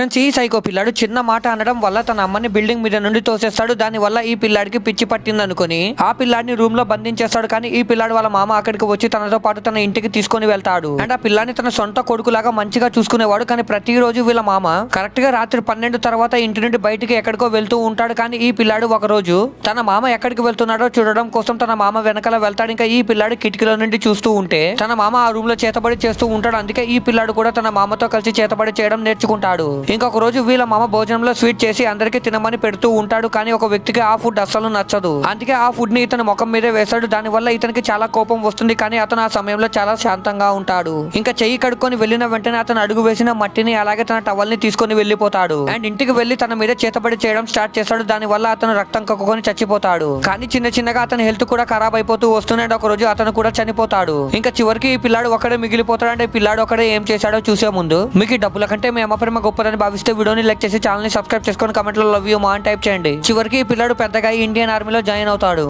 Friends ఈ psycho పిల్లాడు చిన్న మాట అనడం వల్ల తన అమ్మని బిల్డింగ్ మీద నుండి తోసేస్తాడు. దాని వల్ల ఈ పిల్లాడికి పిచ్చి పట్టింది అనుకుని ఆ పిల్లాడిని రూమ్లో బంధించేస్తాడు. కానీ ఈ పిల్లాడు వాళ్ళ మామ అక్కడికి వచ్చి తనతో పాటు తన ఇంటికి తీసుకొని వెళ్తాడు. అండ్ ఆ పిల్లాడిని తన సొంత కొడుకులాగా మంచిగా చూసుకునేవాడు. కానీ ప్రతిరోజు వీళ్ళ మామ కరెక్ట్గా రాత్రి పన్నెండు తర్వాత ఇంటి నుండి బయటికి ఎక్కడికో వెళ్తూ ఉంటాడు. కానీ ఈ పిల్లాడు ఒక రోజు తన మామ ఎక్కడికి వెళ్తున్నాడో చూడడం కోసం తన మామ వెనకాల వెళ్తాడు. ఇంకా ఈ పిల్లాడు కిటికీలో నుండి చూస్తూ ఉంటే తన మామ ఆ రూమ్లో చేతబడి చేస్తూ ఉంటాడు. అందుకే ఈ పిల్లాడు కూడా తన మామతో కలిసి చేతబడి చేయడం నేర్చుకుంటాడు. ఇంకొక రోజు వీళ్ళ మామ భోజనంలో స్వీట్ చేసి అందరికీ తినమని పెడుతూ ఉంటాడు కానీ ఒక వ్యక్తికి ఆ ఫుడ్ అస్సలు నచ్చదు. అందుకే ఆ ఫుడ్ని ఇతని ముఖం మీదే వేస్తాడు దానివల్ల ఇతనికి చాలా కోపం వస్తుంది కానీ అతను ఆ సమయంలో చాలా శాంతంగా ఉంటాడు. ఇంకా చెయ్యి కడుక్కొని వెళ్ళిన వెంటనే అతను అడుగు వేసిన మట్టిని అలాగే తన టవల్ని తీసుకొని వెళ్ళిపోతాడు. అండ్ ఇంటికి వెళ్ళి తన మీద చేతబడి చేయడం స్టార్ట్ చేస్తాడు. దానివల్ల అతను రక్తం కక్కుకొని చచ్చిపోతాడు. కానీ చిన్న చిన్నగా అతని హెల్త్ కూడా ఖరాబ్ అయిపోతూ వస్తున్నాడు ఒక రోజు అతను కూడా చనిపోతాడు. ఇంకా చివరికి ఈ పిల్లాడు ఒకడే మిగిలిపోతాడు. అంటే ఈ పిల్లాడు ఒకడే ఏం చేశాడో చూసే ముందు మీకు డబ్బుల కంటే మీ అమ్మ ప్రేమ గొప్పదని భావిస్తే వీడియోని లైక్ చేసి ఛానల్ని సబ్స్క్రైబ్ చేసుకొని కమెంట్లో లవ్ యూ మా అని టైప్ చేయండి. చివరికి ఈ పిల్లడు పెద్దగా ఇండియన్ ఆర్మీలో జాయిన్ అవుతాడు.